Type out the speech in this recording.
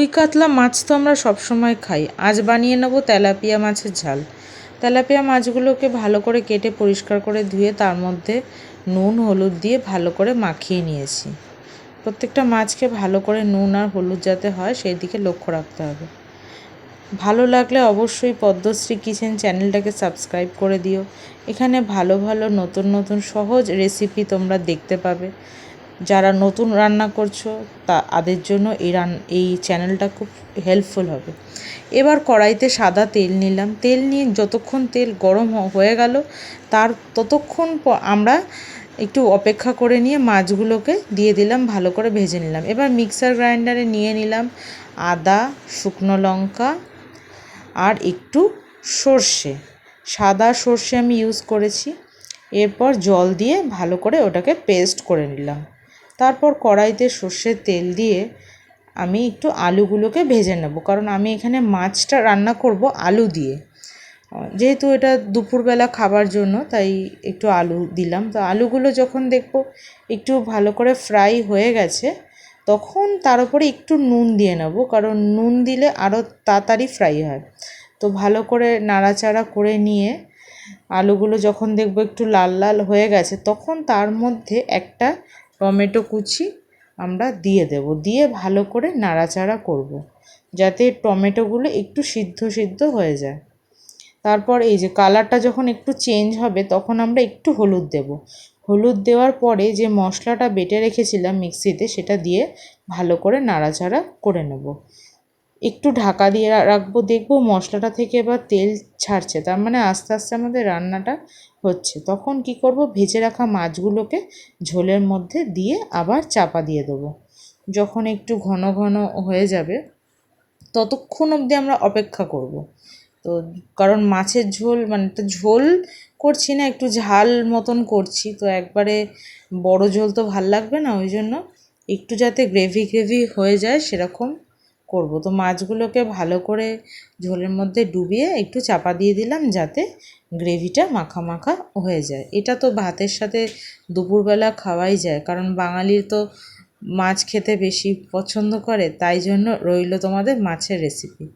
রুই কাতলা মাছ তো আমরা সবসময় খাই। আজ বানিয়ে নেব তেলাপিয়া মাছের ঝাল। তেলাপিয়া মাছগুলোকে ভালো করে কেটে পরিষ্কার করে ধুয়ে তার মধ্যে নুন, হলুদ দিয়ে ভালো করে মাখিয়ে নিয়েছি। প্রত্যেকটা মাছকে ভালো করে নুন আর হলুদ যাতে হয় সেই দিকে লক্ষ্য রাখতে হবে। ভালো লাগলে অবশ্যই পদ্মশ্রী কিচেন চ্যানেলটাকে সাবস্ক্রাইব করে দিও। এখানে ভালো ভালো নতুন নতুন সহজ রেসিপি তোমরা দেখতে পাবে। যারা নতুন রান্না করছ, তা তাদের জন্য এই রান, এই চ্যানেলটা খুব হেল্পফুল হবে। এবার কড়াইতে সাদা তেল নিলাম। তেল নিয়ে যতক্ষণ তেল গরম হয়ে গেল, তার ততক্ষণ আমরা একটু অপেক্ষা করে নিয়ে মাছগুলোকে দিয়ে দিলাম, ভালো করে ভেজে নিলাম। এবার মিক্সার গ্রাইন্ডারে নিয়ে নিলাম আদা, শুকনো লঙ্কা আর একটু সর্ষে। সাদা সর্ষে আমি ইউজ করেছি। এরপর জল দিয়ে ভালো করে ওটাকে পেস্ট করে নিলাম। তারপর কড়াইতে সর্ষের তেল দিয়ে আমি একটু আলুগুলোকে ভেজে নেব। কারণ আমি এখানে মাছটা রান্না করব আলু দিয়ে। যেহেতু এটা দুপুরবেলা খাবার জন্য, তাই একটু আলু দিলাম। তো আলুগুলো যখন দেখব একটু ভালো করে ফ্রাই হয়ে গেছে, তখন তার উপরে একটু নুন দিয়ে নেব। কারণ নুন দিলে আরও তাড়াতাড়ি ফ্রাই হয়। তো ভালো করে নাড়াচাড়া করে নিয়ে আলুগুলো যখন দেখব একটু লাল লাল হয়ে গেছে, তখন তার মধ্যে একটা টমেটো কুচি আমরা দিয়ে দেব। দিয়ে ভালো করে নাড়াচাড়া করব। যাতে টমেটোগুলো একটু সিদ্ধ সিদ্ধ হয়ে যায়। তারপর এই যে কালারটা যখন একটু চেঞ্জ হবে তখন আমরা একটু হলুদ দেব। হলুদ দেওয়ার পরে যে মশলাটা বেটে রেখেছিলাম মিক্সিতে সেটা দিয়ে ভালো করে নাড়াচাড়া করে নেব। একটু ঢাকা দিয়ে রাখব, দেখব মশলাটা থেকে এবার তেল ছাড়ছে। তার মানে আস্তে আস্তে আমাদের রান্নাটা হচ্ছে। তখন কি করব? ভেজে রাখা মাছগুলোকে ঝোলের মধ্যে দিয়ে আবার চাপা দিয়ে দেবো। যখন একটু ঘন ঘন হয়ে যাবে, ততক্ষণ অবধি আমরা অপেক্ষা করব। তো কারণ মাছের ঝোল মানে একটা ঝোল করছি না, একটু ঝাল মতন করছি। তো একবারে বড় ঝোল তো ভালো লাগবে না, ওই জন্য একটু যাতে গ্রেভি গ্রেভি হয়ে যায় সেরকম করব। তো মাছগুলোকে ভালো করে ঝোলের মধ্যে ডুবিয়ে একটু চাপা দিয়ে দিলাম যাতে গ্রেভিটা মাখা মাখা হয়ে যায়। এটা তো ভাতের সাথে দুপুরবেলা খাওয়াই যায়, কারণ বাঙালির তো মাছ খেতে বেশি পছন্দ করে, তাই জন্য রইল তোমাদের মাছের রেসিপি